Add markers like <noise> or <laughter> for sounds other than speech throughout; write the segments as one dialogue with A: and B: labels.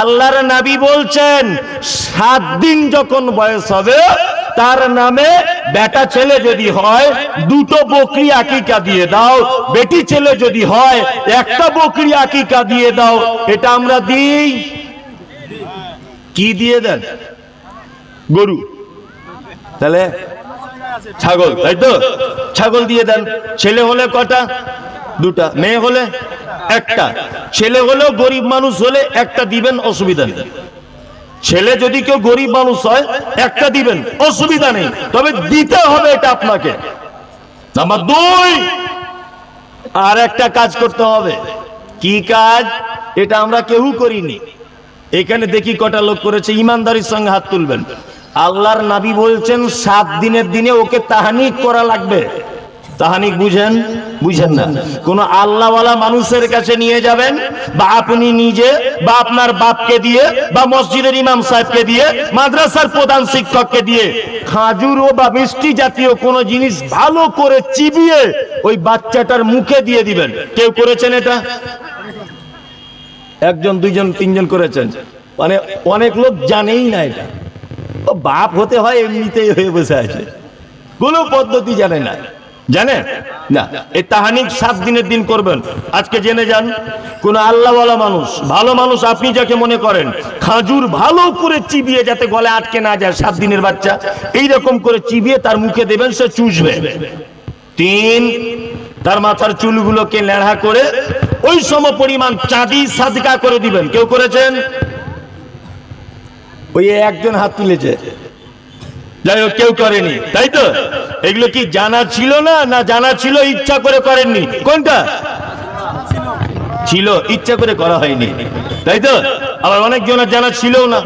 A: আল্লাহর নাবি বলছেন, সাত দিন যখন বয়স হবে, তার নামে বেটা ছেলে যদি হয়, দুটো বকরি আকিকা দিয়ে দাও, বেটি ছেলে যদি হয়, একটা বকরি আকিকা দিয়ে দাও, এটা আমরা দিই। কি দিয়ে দেন? গরু। তাহলে ছাগল, তাই তো? ছাগল দিয়ে দেন। ছেলে হলে কটা? দুটা। মেয়ে হলে একটা। ছেলে হলেও গরিব মানুষ হলে একটা দিবেন, অসুবিধা নেই। ছেলে যদি কেউ গরিব মানুষ হয়, একটা দিবেন, অসুবিধা নেই। তবে দিতে হবে এটা আপনাকে। নাম্বার দুই, আর একটা কাজ করতে হবে। কি কাজ? এটা আমরা কেউ করিনি। এখানে দেখি কটা লোক করেছে, ইমানদারির সঙ্গে হাত তুলবেন। আল্লাহর নাবি বলছেন, সাত দিনের দিনে ওকে তাহানিক করা লাগবে। তাহানিক বুঝেন? বুঝেন না। কোন আল্লাহওয়ালা মানুষের কাছে নিয়ে যাবেন বা আপনি নিজে বা আপনার বাপকে দিয়ে বা মসজিদের ইমাম সাহেবকে দিয়ে মাদ্রাসার প্রধান শিক্ষককে দিয়ে খাজুর ও বা মিষ্টি জাতীয় কোনো জিনিস ভালো করে চিবিয়ে ওই বাচ্চাটার মুখে দিয়ে দিবেন। কেউ করেছেন এটা? একজন, দুইজন, তিনজন করেছেন। মানে অনেক লোক জানেই না এটা। বাপ হতে হয় এমনিতেই হয়ে বসে আছে। কোনো পদ্ধতি জানে না। জানে না। এই তাহানিক সাত দিনের দিন করবেন। আজকে জেনে যান, কোন আল্লাহওয়ালা মানুষ, ভালো মানুষ আপনি যাকে মনে করেন, খাজুর ভালো করে চিবিয়ে যাতে গলে আটকে না যায় সাত দিনের বাচ্চা এই রকম করে চিবিয়ে তার মুখে দেবেন, সে চুষবে। তিন, তার মাথার চুলগুলোকে লেড়া করে ওই সম পরিমাণ চাঁদি সাদকা করে দিবেন। কেউ করেছেন? ওই একজন হাত তুলেছে। যাই হোক, কেউ করেনি, তাই তো? এগুলো কি জানা ছিল না না জানা ছিল, ইচ্ছা করে করেননি? কোনটা? ছিল, ইচ্ছা করে করা হয়নি, তাই তো? আবার অনেক জনের জানা ছিল না।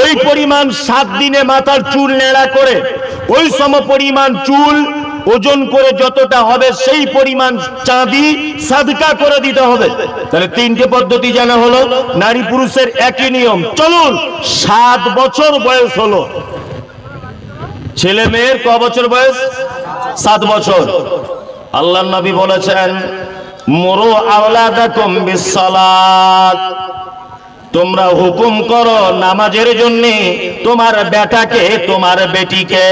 A: ওই পরিমাণ সাত দিনে মাথার চুল নেড়া করে, ওই সম পরিমাণ চুল, ওজন করে যতটা হবে, সেই পরিমাণ চাঁদি সাদকা করে দিতে হবে। তাহলে তিনটে পদ্ধতি জানা হলো নারী পুরুষের একই নিয়ম। চলুন, সাত বছর বয়স হলো। ছেলে মেয়ের ক বছর বয়স? সাত বছর। আল্লাহ নবী বলেছেন মোরো আওলাদাকুম বিসসালাত তোমরা হুকুম করো নামাজের জন্য তোমার বেটাকে, তোমার বেটিকে।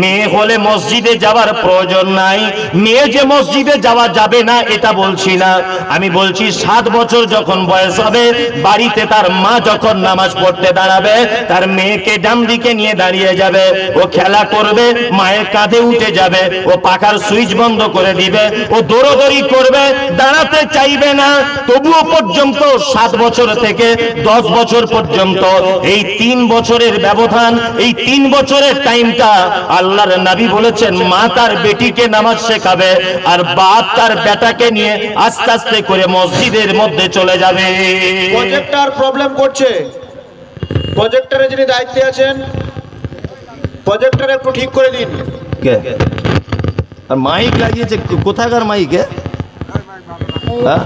A: মেয়ে হলে মসজিদে যাওয়ার প্রয়োজন নাই। মেয়ে যে মসজিদে যাওয়া যাবে না, এটা বলছি না। আমি বলছি, সাত বছর যখন বয়স হবে, বাড়িতে তার মা যখন নামাজ পড়তে দাঁড়াবে, তার মেয়েকে ডান দিকে নিয়ে দাঁড়িয়ে যাবে। ও খেলা করবে, মায়ের কাঁধে উঠে যাবে, ও পাখার সুইচ বন্ধ করে দিবে, ও দৌড়দৌড়ি করবে, দাঁড়াতে চাইবে না। তবুও পর্যন্ত সাত বছর থেকে দশ বছর পর্যন্ত এই তিন বছরের ব্যবধান এই তিন বছরের টাইমটা আল্লাহর নবী বলেছেন মা তার বেটিকে নামাজ শেখাবে আর বাপ তার বেটাকে নিয়ে আস্তে আস্তে করে মসজিদের মধ্যে চলে যাবে।
B: প্রজেক্টর প্রবলেম করছে। প্রজেক্টরে যিনি দায়িত্বে আছেন প্রজেক্টর একটু ঠিক করে দিন।
A: কে? আর মাইক লাগিয়েছে কোথাকার মাইকে হ্যাঁ?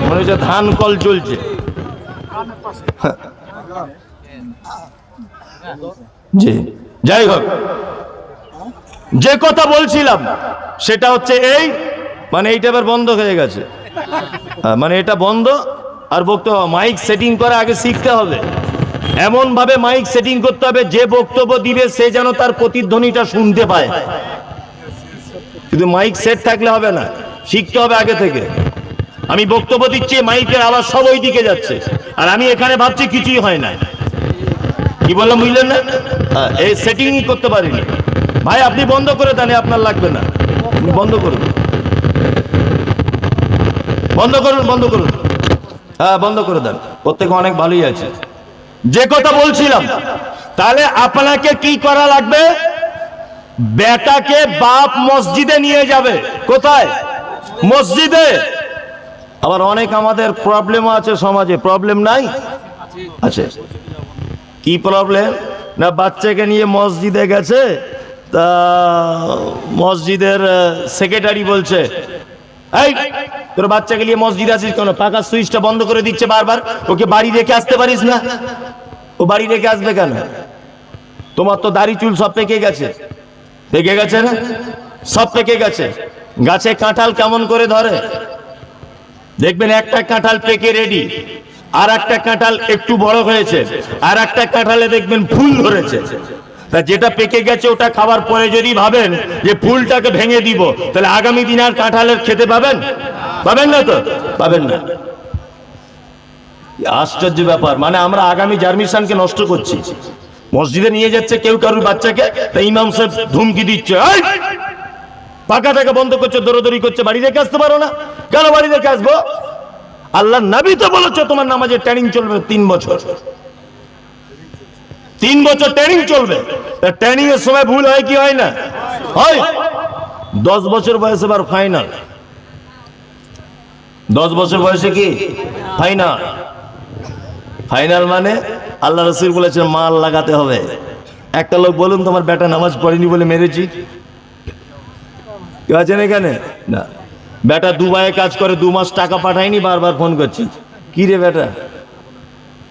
A: মনে হচ্ছে ধান কল চলছে <laughs> জি। যাই হোক। যে কথা বলছিলাম সেটা হচ্ছে এই মানে এইটা এবার বন্ধ হয়ে গেছে। হ্যাঁ, মানে এটা বন্ধ আর বক্তব্য মাইক সেটিং করা আগে শিখতে হবে। এমন ভাবে মাইক সেটিং করতে হবে যে বক্তব্য দিবে সে যেন তার প্রতিধ্বনিটা শুনতে পায়। কিন্তু মাইক সেট থাকলে হবে না শিখতে হবে আগে থেকে। আমি বক্তব্য দিচ্ছি মাইকের আওয়াজ সব ওই দিকে যাচ্ছে। আর আমি এখানে ভাবছি কিছুই হয় না কি বললাম বুঝলেন না? এই সেটিংই করতে পারিনি। ভাই আপনি বন্ধ করে দেন আপনার লাগবে না। বন্ধ করুন। বন্ধ করুন বন্ধ করুন। হ্যাঁ বন্ধ করে দেন। প্রত্যেকে অনেক ভালোই আছে। যে কথা বলছিলাম তাহলে আপনাকে কি করা লাগবে? বেটাকে বাপ মসজিদে নিয়ে যাবে। কোথায়? মসজিদে। আবার অনেক আমাদের প্রবলেম আছে সমাজে। প্রবলেম নাই? আছে। কি প্রবলেম না, বাচ্চাকে নিয়ে মসজিদে গেছে, তা মসজিদের সেক্রেটারি বলছে, এই, তোর বাচ্চাকে নিয়ে মসজিদে আসিস কেন? পাকা সুইচটা বন্ধ করে দিচ্ছে বারবার। ওকে বাড়ি রেখে আসতে পারিস না। ও বাড়ি রেখে আসবে কেন? তোমার তো দাড়ি চুল সব পেকে গেছে। পেকে গেছে না? সব পেকে গেছে। গাছে কাঁঠাল কেমন করে ধরে? দেখবেন একটা কাঁঠাল পেকে রেডি আর একটা কাঁঠাল একটু বড় হয়েছে, আর একটা কাঁঠালে দেখবেন ফুল ধরেছে। তা যেটা পেকে গেছে ওটা খাবার পরে যদি ভাবেন যে ফুলটাকে ভেঙে দিব, তাহলে আগামী দিন আর কাঁঠালের খেতে পাবেন? পাবেন না তো? পাবেন না। আশ্চর্য ব্যাপার। মানে আমরা আগামী জার্মিশনকে নষ্ট করছি। মসজিদে নিয়ে যাচ্ছে কেউ কারুর বাচ্চাকে, তা ইমাম সাহেব ধুমকি দিচ্ছে "এই, পাখাটাকে বন্ধ করছে দৌড়দৌড়ি করছে বাড়ি রেখে আসতে পারো না। কেন বাড়ি রেখে আসব? আল্লাহ নবী তো বলেছে তোমার নামাজের ট্রেনিং চলবে তিন বছর। তিন বছর ট্রেনিং চলবে। ট্রেনিং এর সময় ভুল হয় কি হয় না? হয়। দশ বছর বয়সে এবার ফাইনাল দশ বছর বয়সে কি? ফাইনাল ফাইনাল মানে আল্লাহ রসুল বলেছেন মাল লাগাতে হবে। একটা লোক বলুন তোমার বেটা নামাজ পড়েনি বলে মেরেছি। কেউ আছেন এখানে? না। বেটা দুবাইয়ে কাজ করে, দু মাস টাকা পাঠায়নি, বারবার ফোন করছি। কি রে বেটা?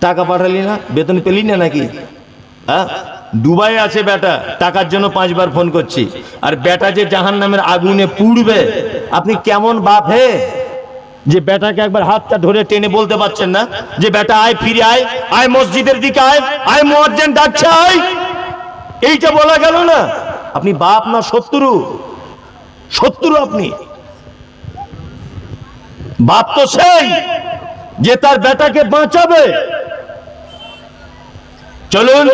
A: টাকা পাঠালি না? বেতন পেলি না নাকি? হ্যাঁ? দুবাই আছে বেটা, টাকার জন্য পাঁচবার ফোন করছি। আর বেটা যে জাহান নামের আগুনে পুড়বে, আপনি কেমন বাপ হে? যে বেটাকে একবার হাতটা ধরে টেনে বলতে পারছেন না? যে বেটা আয়, ফিরে আয় আয় মসজিদের দিকে আয় আয় মোয়াজ্জেন ডাকছে, আয়। এইটা বলা গেল না? আপনি বাপ না শত্রু? শত্রু আপনি। বাপ তো সেই যে তার বেটাকে বাঁচাবে। চলুন।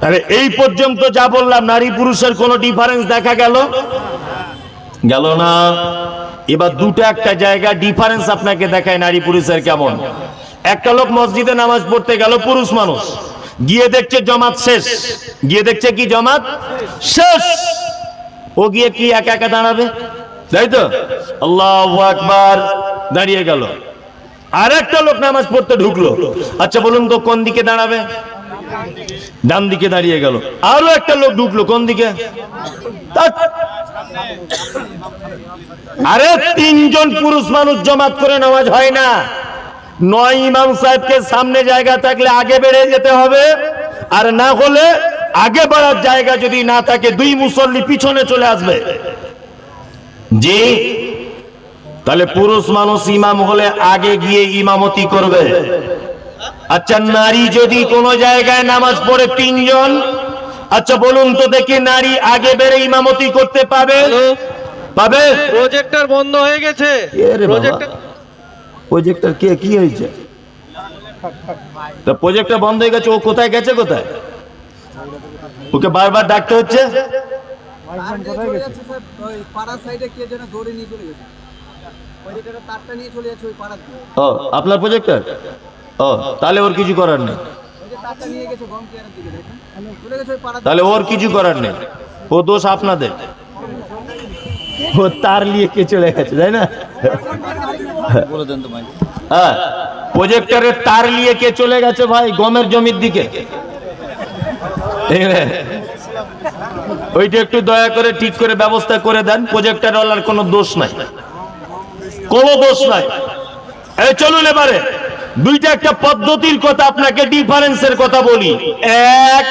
A: আরে এই পর্যন্ত যা বললাম, নারী পুরুষের কোনো ডিফারেন্স দেখা গেল? গেল না। এবার দুটো একটা জায়গা ডিফারেন্স আপনাকে দেখায় নারী পুরুষের কেমন। একটা লোক মসজিদে নামাজ পড়তে গেল, পুরুষ মানুষ। গিয়ে দেখছে জমাত শেষ। গিয়ে দেখছে কি জমাত? শেষ। ও গিয়ে কি একা একা দাঁড়াবে? তাই তো? আল্লাহ আকবার। দাঁড়িয়ে গেল। আর একটা লোক নামাজ পড়তে ঢুকলো। আচ্ছা বলুন তো, কোন দিকে দাঁড়াবে? ডান দিকে দাঁড়িয়ে গেল। আরও একটা লোক ঢুকলো, কোন দিকে? আরে, তিনজন পুরুষ মানুষ জমাত করে নামাজ হয় না। নয় ইমাম সাহেবকে সামনে জায়গা থাকলে আগে বেড়ে যেতে হবে, আর না হলে আগে বাড়ার জায়গা যদি না থাকে দুই মুসল্লি পিছনে চলে আসবে। জি? তাহলে পুরুষ মানুষ ইমাম হলে আগে গিয়ে ইমামতি করবে। আচ্ছা নারী যদি কোনো জায়গায় নামাজ পড়ে তিনজন আচ্ছা বলুন তো দেখি নারী আগে বেড়ে ইমামতি করতে পাবে? পাবে?
C: প্রজেক্টর বন্ধ হয়ে গেছে। প্রজেক্টর
A: কে কি হয়েছে? তা প্রজেক্টর বন্ধ হয়ে গেছে ও কোথায় গেছে কোথায়? ওকে বারবার ডাকতে হচ্ছে। ও আপনার প্রজেক্টর ও তাহলে ওর কিছু করার নেই।
D: ওই যে তারটা নিয়ে গেছে গম কেয়ারের দিকে দেখুন। চলে গেছে ওই পাড়ার
A: তাহলে ওর কিছু করার নেই। ও দোষ আপনাদের। ও তার নিয়ে কে চলে গেছে তাই না? হ্যাঁ প্রজেক্টরের তার নিয়ে কে চলে গেছে ভাই গমের জমির দিকে। <laughs> ওইটা একটু দয়া করে ঠিক করে ব্যবস্থা করে দেন প্রজেক্টর ওয়ালার কোনো দোষ নাই। কোনো দোষ নাই। এই চলুন এবারে। দুইটা একটা পদ্ধতির কথা আপনাকে ডিফারেন্সের কথা বলি। এক,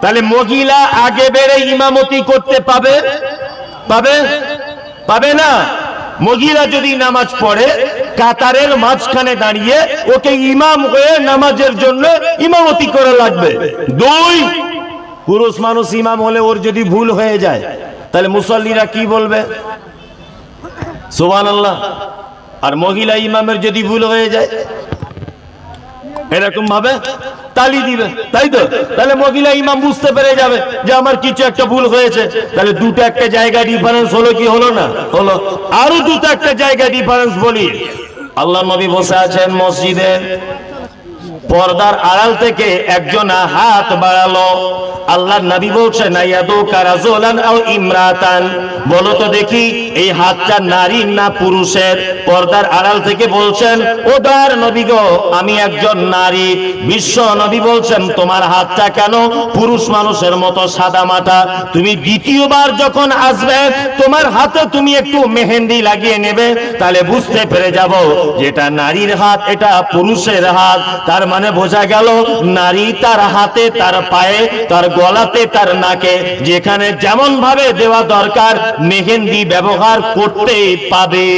A: তাহলে মহিলা আগে বেড়ে ইমামতি করতে পাবে? পাবে? পাবে না? মহিলা যদি নামাজ পড়ে, কাতারের মাঝখানে দাঁড়িয়ে ওকে ইমাম হয়ে নামাজের জন্য ইমামতি করা লাগবে। দুই পুরুষ মানুষ ইমাম হলে ওর যদি ভুল হয়ে যায়, তাহলে মুসল্লিরা কি বলবে? সোহান আল্লাহ আর মহিলা ইমামের যদি ভুল হয়ে যায়, এরকম ভাবে তালি দিবে, তাই তো? তাহলে মহিলা ইমাম বুঝতে পেরে যাবে যে আমার কিছু একটা ভুল হয়েছে। তাহলে দুটো একটা জায়গা ডিফারেন্স হলো কি হলো না? হলো। আরও দুটো একটা জায়গা ডিফারেন্স বলি। আল্লাহ নবী বসে আছেন মসজিদে। পর্দার আড়াল থেকে একজন হাত বাড়ালো। আল্লাহ নবী বলছেন ইমরাতান? বলো তো দেখি, এই হাতটা নারী না পুরুষের? পর্দার আড়াল থেকে বলছেন ও দার নবী গো, আমি একজন নারী। বিশ্ব নবী বলছেন, তোমার হাতটা কেন পুরুষ মানুষের মতো সাদা মাটা? তুমি দ্বিতীয়বার যখন আসবে, তোমার হাতে তুমি একটু মেহেন্দি লাগিয়ে নেবে, তাহলে বুঝতে পেরে যাব যেটা নারীর হাত, এটা পুরুষের হাত। তার মানে বোঝা গেল নারী তার হাতে, তার পায়ে, তার গলাতে, তার নাকে, যেখানে যেমন ভাবে দেওয়া দরকার মেহেন্দি ব্যবহার করতে পাবে।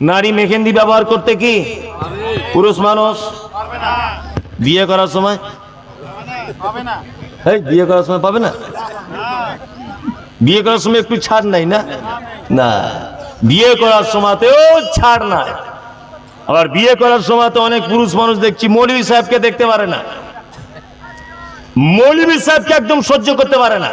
A: নারী মেহেন্দি ব্যবহার করতে কি? পুরুষ মানুষ। বিয়ে করার সময়? এই, বিয়ে করার সময় পাবে না? বিয়ে করার সময় একটু ছাড় নাই না? না, বিয়ে করার সময়তেও ছাড় নাই। আবার বিয়ে করার সময় তো অনেক পুরুষ মানুষ দেখছি, মৌলভী সাহেবকে দেখতে পারে না। মৌলভী সাহেবকে একদম সহ্য করতে পারে না।